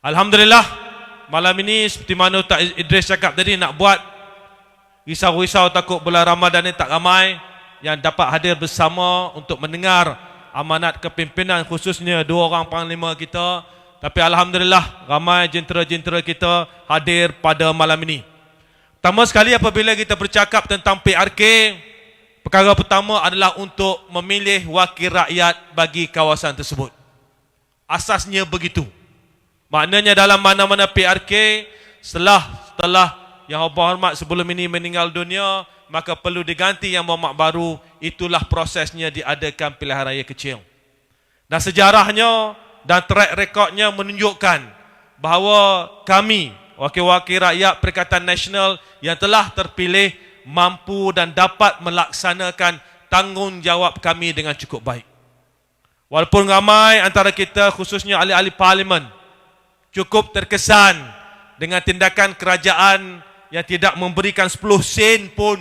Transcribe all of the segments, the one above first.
Alhamdulillah malam ini seperti mana Ustaz Idris cakap tadi nak buat risau-risau takut bulan Ramadan ni tak ramai yang dapat hadir bersama untuk mendengar amanat kepimpinan khususnya dua orang panglima kita. Tapi Alhamdulillah ramai jentera-jentera kita hadir pada malam ini. Pertama sekali apabila kita bercakap tentang PRK Perkara pertama adalah untuk memilih wakil rakyat bagi kawasan tersebut. Asasnya begitu Maknanya dalam mana-mana PRK Setelah setelah yang hormat sebelum ini meninggal dunia Maka perlu diganti yang berhormat baru Itulah prosesnya diadakan pilihan raya kecil Dan sejarahnya dan track recordnya menunjukkan Bahawa kami wakil-wakil rakyat Perikatan Nasional yang telah terpilih mampu dan dapat melaksanakan tanggungjawab kami dengan cukup baik. Walaupun ramai antara kita khususnya ahli-ahli parlimen cukup terkesan dengan tindakan kerajaan yang tidak memberikan 10 sen pun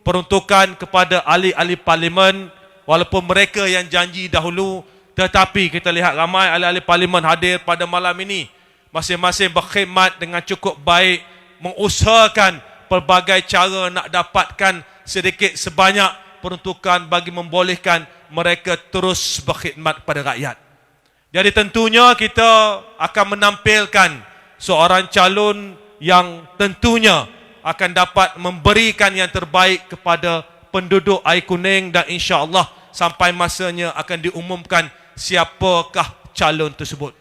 peruntukan kepada ahli-ahli parlimen walaupun mereka yang janji dahulu tetapi kita lihat ramai ahli-ahli parlimen hadir pada malam ini masing-masing berkhidmat dengan cukup baik mengusahakan pelbagai cara nak dapatkan sedikit sebanyak peruntukan bagi membolehkan mereka terus berkhidmat kepada rakyat. Jadi tentunya kita akan menampilkan seorang calon yang tentunya akan dapat memberikan yang terbaik kepada penduduk air kuning dan insya-Allah sampai masanya akan diumumkan siapakah calon tersebut.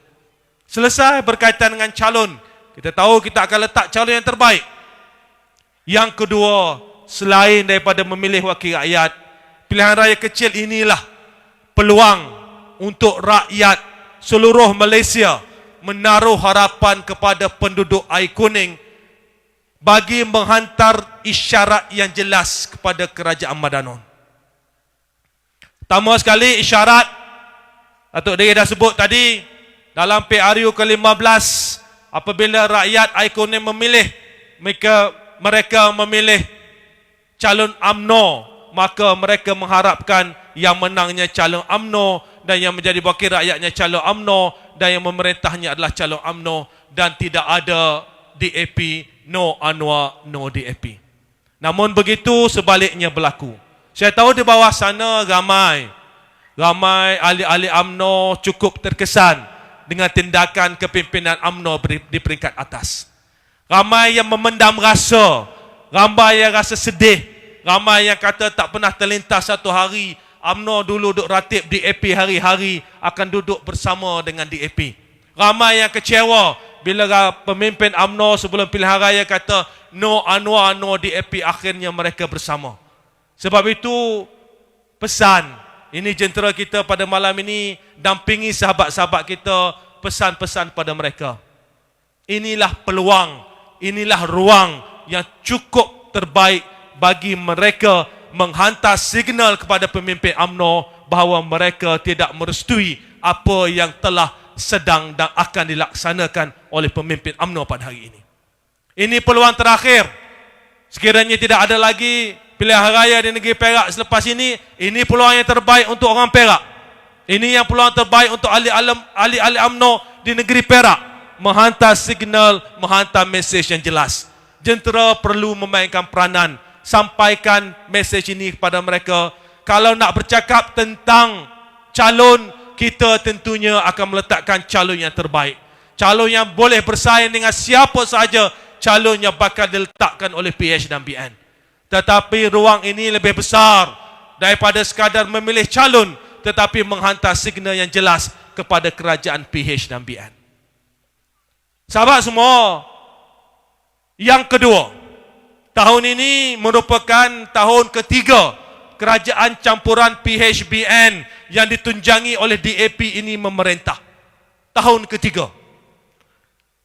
Selesai berkaitan dengan calon. Kita tahu kita akan letak calon yang terbaik. Yang kedua, selain daripada memilih wakil rakyat, pilihan raya kecil inilah peluang untuk rakyat seluruh Malaysia menaruh harapan kepada penduduk air kuning bagi menghantar isyarat yang jelas kepada kerajaan Madanon. Pertama sekali isyarat Datuk Diri dah sebut tadi dalam PRU ke-15 apabila rakyat ikonik memilih mereka mereka memilih calon AMNO maka mereka mengharapkan yang menangnya calon AMNO dan yang menjadi wakil rakyatnya calon AMNO dan yang memerintahnya adalah calon AMNO dan tidak ada DAP no Anwar no DAP namun begitu sebaliknya berlaku saya tahu di bawah sana ramai ramai ahli-ahli AMNO cukup terkesan dengan tindakan kepimpinan AMNO di peringkat atas. Ramai yang memendam rasa, ramai yang rasa sedih, ramai yang kata tak pernah terlintas satu hari AMNO dulu duduk ratib DAP hari-hari akan duduk bersama dengan DAP. Ramai yang kecewa bila pemimpin AMNO sebelum pilihan raya kata no Anwar, no DAP akhirnya mereka bersama. Sebab itu pesan ini jentera kita pada malam ini dampingi sahabat-sahabat kita pesan-pesan pada mereka. Inilah peluang, inilah ruang yang cukup terbaik bagi mereka menghantar signal kepada pemimpin AMNO bahawa mereka tidak merestui apa yang telah sedang dan akan dilaksanakan oleh pemimpin AMNO pada hari ini. Ini peluang terakhir. Sekiranya tidak ada lagi pilihan raya di negeri Perak selepas ini, ini peluang yang terbaik untuk orang Perak. Ini yang peluang terbaik untuk ahli alam ahli ahli AMNO di negeri Perak menghantar signal, menghantar mesej yang jelas. Jentera perlu memainkan peranan, sampaikan mesej ini kepada mereka. Kalau nak bercakap tentang calon, kita tentunya akan meletakkan calon yang terbaik. Calon yang boleh bersaing dengan siapa sahaja calon yang bakal diletakkan oleh PH dan BN. Tetapi ruang ini lebih besar daripada sekadar memilih calon tetapi menghantar signal yang jelas kepada kerajaan PH dan BN. Sahabat semua, yang kedua, tahun ini merupakan tahun ketiga kerajaan campuran PHBN yang ditunjangi oleh DAP ini memerintah. Tahun ketiga.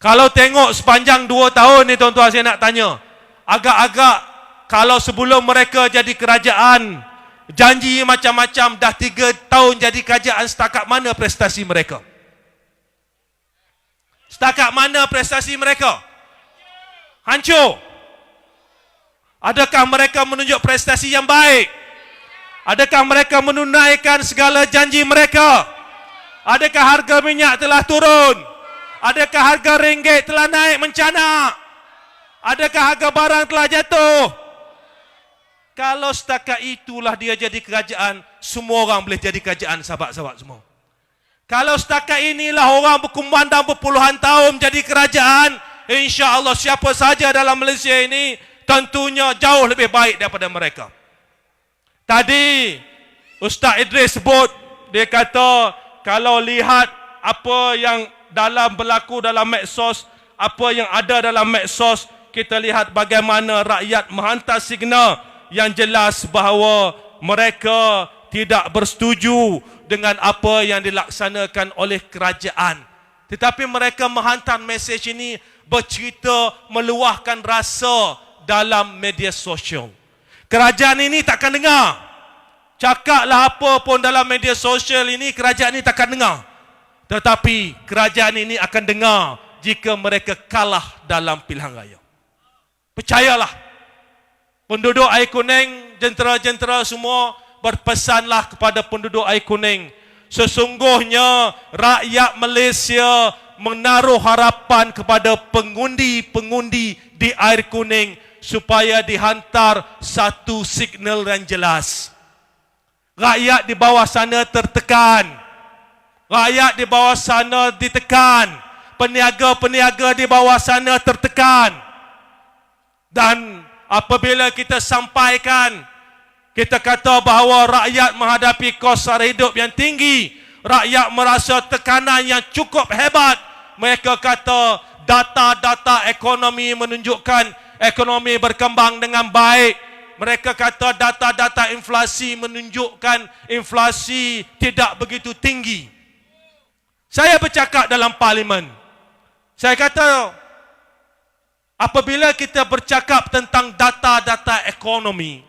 Kalau tengok sepanjang dua tahun ni tuan-tuan saya nak tanya, agak-agak kalau sebelum mereka jadi kerajaan janji macam-macam dah tiga tahun jadi kerajaan setakat mana prestasi mereka setakat mana prestasi mereka hancur adakah mereka menunjuk prestasi yang baik adakah mereka menunaikan segala janji mereka adakah harga minyak telah turun Adakah harga ringgit telah naik mencanak? Adakah harga barang telah jatuh? Kalau setakat itulah dia jadi kerajaan, semua orang boleh jadi kerajaan sahabat-sahabat semua. Kalau setakat inilah orang berkumandang berpuluhan tahun jadi kerajaan, insya Allah siapa saja dalam Malaysia ini tentunya jauh lebih baik daripada mereka. Tadi Ustaz Idris sebut, dia kata kalau lihat apa yang dalam berlaku dalam medsos, apa yang ada dalam medsos, kita lihat bagaimana rakyat menghantar signal yang jelas bahawa mereka tidak bersetuju dengan apa yang dilaksanakan oleh kerajaan. Tetapi mereka menghantar mesej ini bercerita meluahkan rasa dalam media sosial. Kerajaan ini takkan dengar. Cakaplah apa pun dalam media sosial ini kerajaan ini takkan dengar. Tetapi kerajaan ini akan dengar jika mereka kalah dalam pilihan raya. Percayalah penduduk air kuning, jentera-jentera semua berpesanlah kepada penduduk air kuning. Sesungguhnya rakyat Malaysia menaruh harapan kepada pengundi-pengundi di air kuning supaya dihantar satu signal yang jelas. Rakyat di bawah sana tertekan. Rakyat di bawah sana ditekan. Peniaga-peniaga di bawah sana tertekan. Dan apabila kita sampaikan kita kata bahawa rakyat menghadapi kos sara hidup yang tinggi rakyat merasa tekanan yang cukup hebat mereka kata data-data ekonomi menunjukkan ekonomi berkembang dengan baik mereka kata data-data inflasi menunjukkan inflasi tidak begitu tinggi saya bercakap dalam parlimen saya kata apabila kita bercakap tentang data-data ekonomi,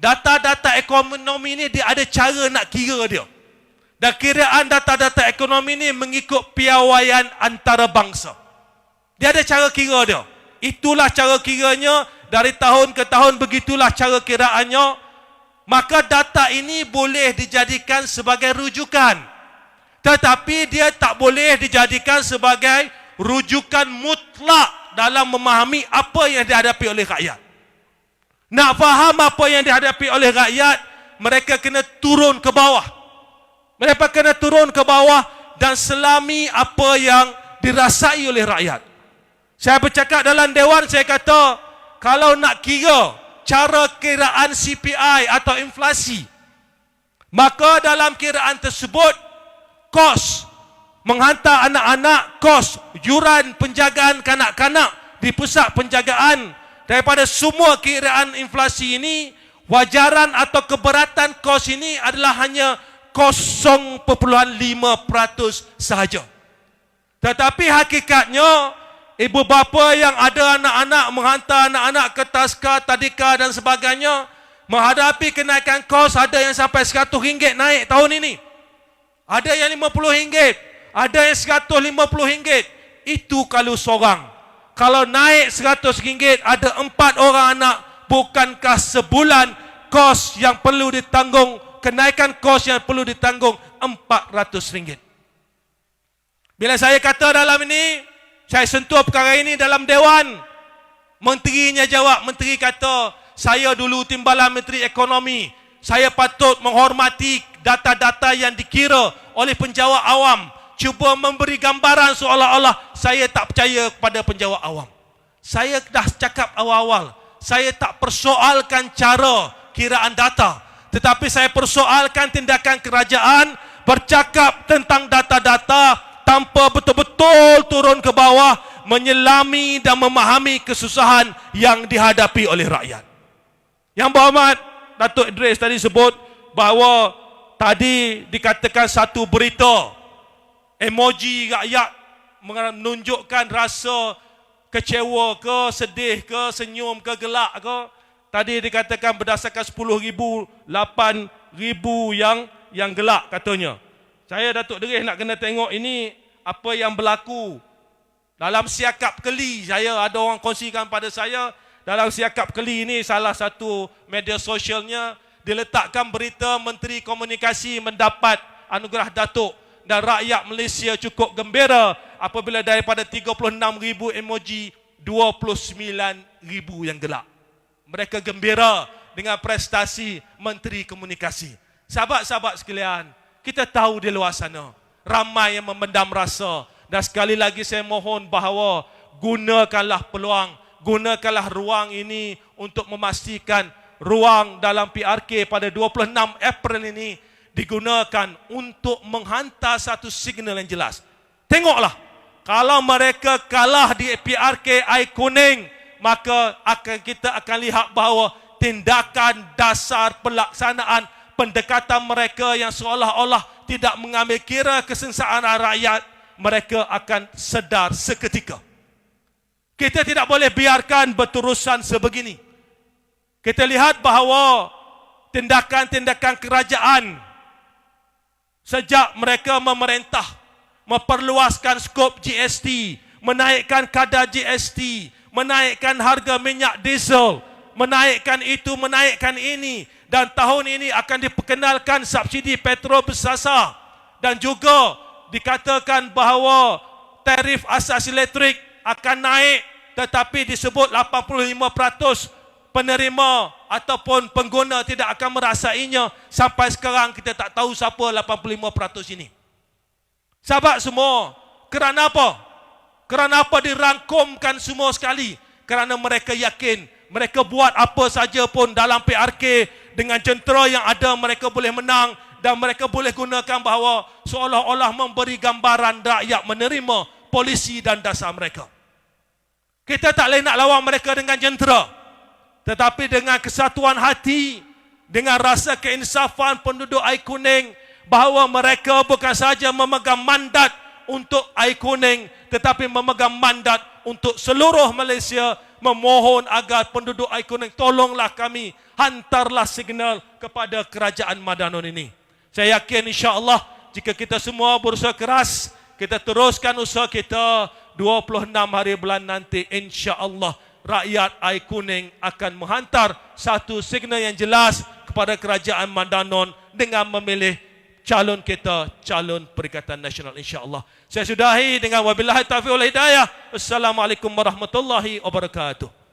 data-data ekonomi ini dia ada cara nak kira dia. Dan kiraan data-data ekonomi ini mengikut piawaian antarabangsa. Dia ada cara kira dia. Itulah cara kiranya dari tahun ke tahun begitulah cara kiraannya. Maka data ini boleh dijadikan sebagai rujukan. Tetapi dia tak boleh dijadikan sebagai rujukan mutlak dalam memahami apa yang dihadapi oleh rakyat. Nak faham apa yang dihadapi oleh rakyat, mereka kena turun ke bawah. Mereka kena turun ke bawah dan selami apa yang dirasai oleh rakyat. Saya bercakap dalam dewan, saya kata, kalau nak kira cara kiraan CPI atau inflasi, maka dalam kiraan tersebut, kos menghantar anak-anak kos yuran penjagaan kanak-kanak di pusat penjagaan. Daripada semua kiraan inflasi ini wajaran atau keberatan kos ini adalah hanya 0.5% sahaja. Tetapi hakikatnya ibu bapa yang ada anak-anak menghantar anak-anak ke taska tadika dan sebagainya menghadapi kenaikan kos ada yang sampai RM100 naik tahun ini ada yang RM50 ada yang RM150. Itu kalau seorang. Kalau naik RM100, ada empat orang anak. Bukankah sebulan kos yang perlu ditanggung, kenaikan kos yang perlu ditanggung RM400. Bila saya kata dalam ini, saya sentuh perkara ini dalam Dewan. Menterinya jawab, menteri kata, saya dulu timbalan menteri ekonomi. Saya patut menghormati data-data yang dikira oleh penjawat awam cuba memberi gambaran seolah-olah saya tak percaya kepada penjawab awam. Saya dah cakap awal-awal, saya tak persoalkan cara kiraan data, tetapi saya persoalkan tindakan kerajaan bercakap tentang data-data tanpa betul-betul turun ke bawah menyelami dan memahami kesusahan yang dihadapi oleh rakyat. Yang berhormat Datuk Idris tadi sebut bahawa tadi dikatakan satu berita emoji rakyat menunjukkan rasa kecewa ke, sedih ke, senyum ke, gelak ke. Tadi dikatakan berdasarkan 10,000, 8,000 yang yang gelak katanya. Saya Datuk Derih nak kena tengok ini apa yang berlaku. Dalam siakap keli, saya ada orang kongsikan pada saya, dalam siakap keli ini salah satu media sosialnya diletakkan berita Menteri Komunikasi mendapat anugerah Datuk dan rakyat Malaysia cukup gembira apabila daripada 36,000 emoji 29,000 yang gelap. Mereka gembira dengan prestasi Menteri Komunikasi. Sahabat-sahabat sekalian, kita tahu di luar sana ramai yang memendam rasa dan sekali lagi saya mohon bahawa gunakanlah peluang, gunakanlah ruang ini untuk memastikan ruang dalam PRK pada 26 April ini digunakan untuk menghantar satu signal yang jelas. Tengoklah, kalau mereka kalah di PRK air kuning, maka akan kita akan lihat bahawa tindakan dasar pelaksanaan pendekatan mereka yang seolah-olah tidak mengambil kira kesengsaraan rakyat, mereka akan sedar seketika. Kita tidak boleh biarkan berterusan sebegini. Kita lihat bahawa tindakan-tindakan kerajaan sejak mereka memerintah memperluaskan skop GST, menaikkan kadar GST, menaikkan harga minyak diesel, menaikkan itu, menaikkan ini dan tahun ini akan diperkenalkan subsidi petrol bersasar dan juga dikatakan bahawa tarif asas elektrik akan naik tetapi disebut 85% penerima ataupun pengguna tidak akan merasainya sampai sekarang kita tak tahu siapa 85% ini. Sahabat semua, kerana apa? Kerana apa dirangkumkan semua sekali? Kerana mereka yakin mereka buat apa saja pun dalam PRK dengan jentera yang ada mereka boleh menang dan mereka boleh gunakan bahawa seolah-olah memberi gambaran rakyat menerima polisi dan dasar mereka. Kita tak boleh nak lawan mereka dengan jentera. Tetapi dengan kesatuan hati, dengan rasa keinsafan penduduk air kuning, bahawa mereka bukan saja memegang mandat untuk air kuning, tetapi memegang mandat untuk seluruh Malaysia memohon agar penduduk kuning tolonglah kami, hantarlah signal kepada kerajaan Madanon ini. Saya yakin insya Allah jika kita semua berusaha keras, kita teruskan usaha kita 26 hari bulan nanti insya Allah rakyat kuning akan menghantar satu signal yang jelas kepada kerajaan Madanon dengan memilih calon kita calon Perikatan Nasional insya-Allah. Saya sudahi dengan wabillahi taufiq wal hidayah. Assalamualaikum warahmatullahi wabarakatuh.